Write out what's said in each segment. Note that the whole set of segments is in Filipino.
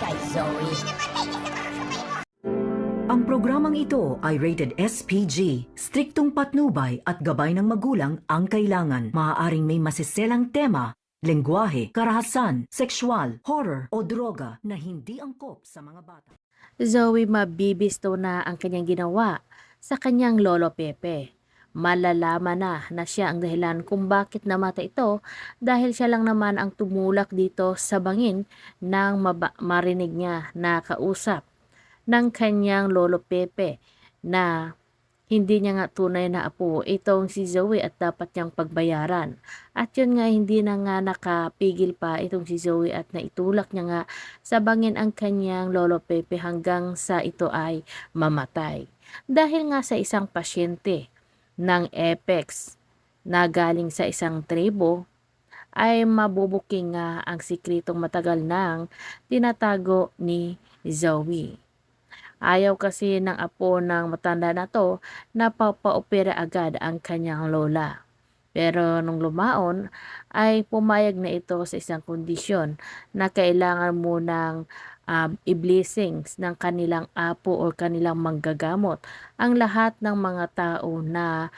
kay Zoe. Ang programang ito ay rated SPG. Striktong patnubay at gabay ng magulang ang kailangan. Maaaring may masiselang tema, lengguwahe, karahasan, sexual, horror o droga na hindi angkop sa mga bata. Zoe mabibisto na ang kanyang ginawa sa kanyang lolo Pepe. Malalaman na na siya ang dahilan kung bakit namatay ito dahil siya lang naman ang tumulak dito sa bangin nang marinig niya na kausap ng kanyang lolo Pepe na hindi niya nga tunay na apo itong si Zoe at dapat niyang pagbayaran. At yun nga hindi na nga nakapigil pa itong si Zoe at naitulak niya nga sa bangin ang kanyang lolo Pepe hanggang sa ito ay mamatay. Dahil nga sa isang pasyente ng Apex na galing sa isang tribo ay mabubuking nga ang sikretong matagal nang tinatago ni Zoe. Ayaw kasi ng apo ng matanda na to na papaopera agad ang kanyang lola. Pero nung lumaon ay pumayag na ito sa isang kondisyon na kailangan munang um, i-blessings ng kanilang apo o kanilang manggagamot ang lahat ng mga tao na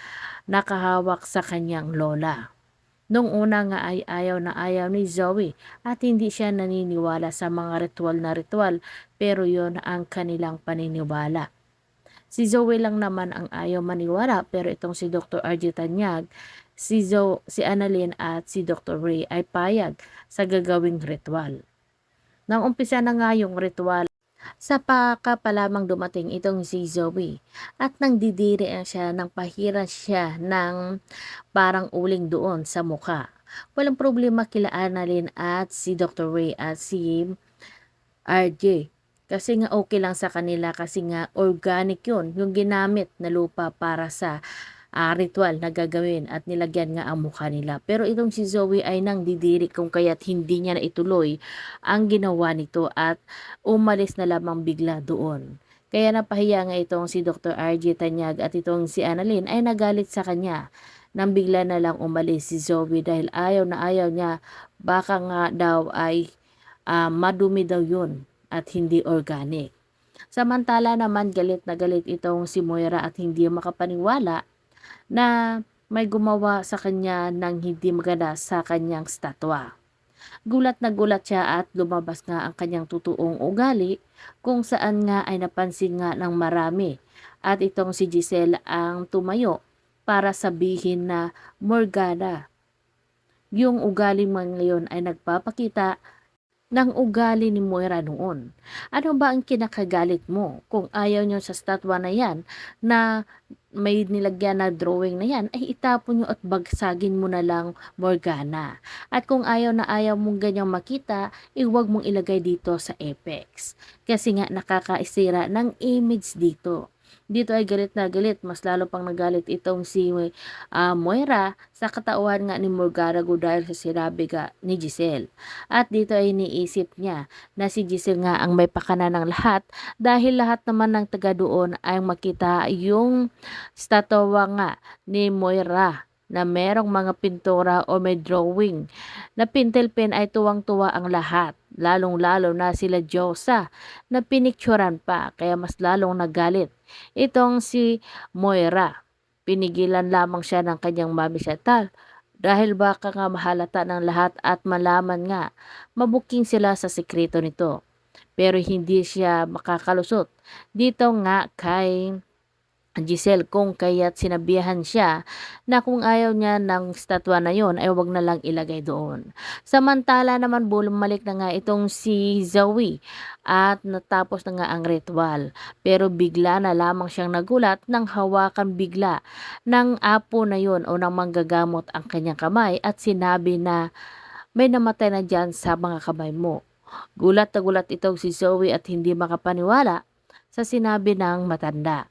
nakahawak sa kanyang lola. Nung una nga ay ayaw na ayaw ni Zoe at hindi siya naniniwala sa mga ritual na ritual pero yon ang kanilang paniniwala. Si Zoe lang naman ang ayaw maniwala pero itong si Dr. RG Tanyag, si, Zo, si Annalyn at si Dr. Ray ay payag sa gagawing ritual. Nang umpisa na nga yung ritual, sa paka pa lamang dumating itong si Zoe at nang didiri siya nang pahiran siya ng parang uling doon sa muka. Walang problema kila Annalyn at si Dr. Ray at si RJ. Kasi nga okay lang sa kanila kasi nga organic yun, yung ginamit na lupa para sa ah, ritual na gagawin at nilagyan nga ang mukha nila. Pero itong si Zoe ay nang didiri kung kaya't hindi niya na ituloy ang ginawa nito at umalis na lamang bigla doon. Kaya napahiya nga itong si Dr. RJ Tanyag at itong si Annalyn ay nagalit sa kanya nang bigla na lang umalis si Zoe dahil ayaw na ayaw niya baka nga daw ay ah, madumi daw yun at hindi organic. Samantala naman galit na galit itong si Moira at hindi makapaniwala na may gumawa sa kanya ng hindi maganda sa kanyang statwa. Gulat na gulat siya at lumabas nga ang kanyang totoong ugali kung saan nga ay napansin nga ng marami. At itong si Giselle ang tumayo para sabihin na Morgana. Yung ugali mo ngayon ay nagpapakita ng ugali ni Moira noon. Ano ba ang kinakagalit mo kung ayaw nyo sa statwa na yan na may nilagyan na drawing na yan ay itapon nyo at bagsagin mo na lang Morgana. At kung ayaw na ayaw mong ganyang makita, iwag mong ilagay dito sa Apex. Kasi nga nakakaisira ng image dito. Dito ay galit na galit, mas lalo pang nagalit itong si ah, Moira sa katauhan nga ni Morgarago dahil sa sinabi ga ni Giselle. At dito ay iniisip niya na si Giselle nga ang may pakana ng lahat dahil lahat naman ng taga doon ay makita yung statwa nga ni Moira na merong mga pintura o may drawing. Na pintel pen ay tuwang-tuwa ang lahat, lalong-lalo na sila Diyosa na pinikturan pa kaya mas lalong nagalit. Itong si Moira, pinigilan lamang siya ng kanyang mami sa tal dahil baka nga mahalata ng lahat at malaman nga mabuking sila sa sikreto nito. Pero hindi siya makakalusot. Dito nga kay Giselle kung kaya't sinabihan siya na kung ayaw niya ng statwa na yon ay wag na lang ilagay doon. Samantala naman bumalik na nga itong si Zoe at natapos na nga ang ritual. Pero bigla na lamang siyang nagulat nang hawakan bigla ng apo na yon o ng manggagamot ang kanyang kamay at sinabi na may namatay na dyan sa mga kamay mo. Gulat na gulat itong si Zoe at hindi makapaniwala sa sinabi ng matanda.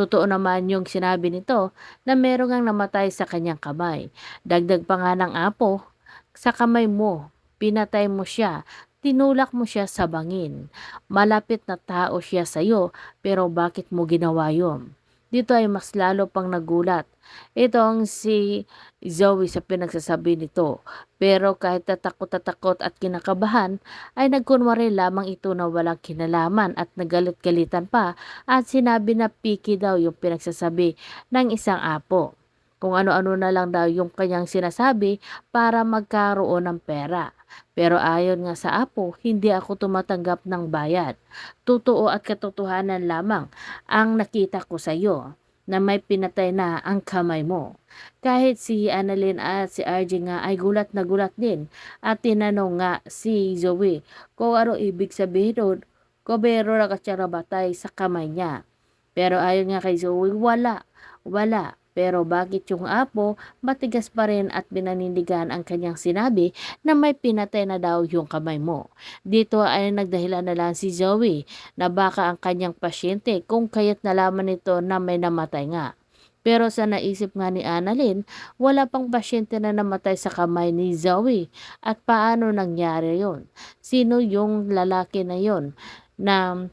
Totoo naman yung sinabi nito na merong ang namatay sa kanyang kamay. Dagdag pa nga ng apo, sa kamay mo, pinatay mo siya, tinulak mo siya sa bangin. Malapit na tao siya sa iyo, pero bakit mo ginawa yun? Dito ay mas lalo pang nagulat. Itong si Zoe sa pinagsasabi nito. Pero kahit tatakot-tatakot at kinakabahan, ay nagkunwari lamang ito na walang kinalaman at nagalit-galitan pa at sinabi na piki daw yung pinagsasabi ng isang apo. Kung ano-ano na lang daw yung kanyang sinasabi para magkaroon ng pera. Pero ayon nga sa apo, hindi ako tumatanggap ng bayad. Totoo at katotohanan lamang ang nakita ko sa iyo na may pinatay na ang kamay mo. Kahit si Annalyn at si RJ nga ay gulat na gulat din at tinanong nga si Zoe kung ano ibig sabihin nun, kobero na katsara batay sa kamay niya. Pero ayon nga kay Zoe, wala, wala. Pero bakit yung apo matigas pa rin at binanindigan ang kanyang sinabi na may pinatay na daw yung kamay mo. Dito ay nagdahilan na lang si Zoe na baka ang kanyang pasyente kung kaya't nalaman nito na may namatay nga. Pero sa naisip nga ni Annalyn, wala pang pasyente na namatay sa kamay ni Zoe. At paano nangyari yon? Sino yung lalaki na yon na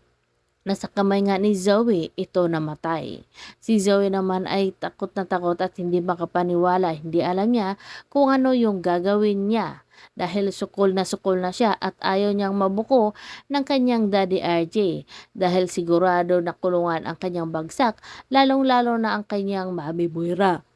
nasa kamay nga ni Zoe, ito namatay. Si Zoe naman ay takot na takot at hindi makapaniwala. Hindi alam niya kung ano yung gagawin niya. Dahil sukol na sukol na siya at ayaw niyang mabuko ng kanyang daddy RJ. Dahil sigurado na kulungan ang kanyang bagsak, lalong-lalo na ang kanyang mami Buira.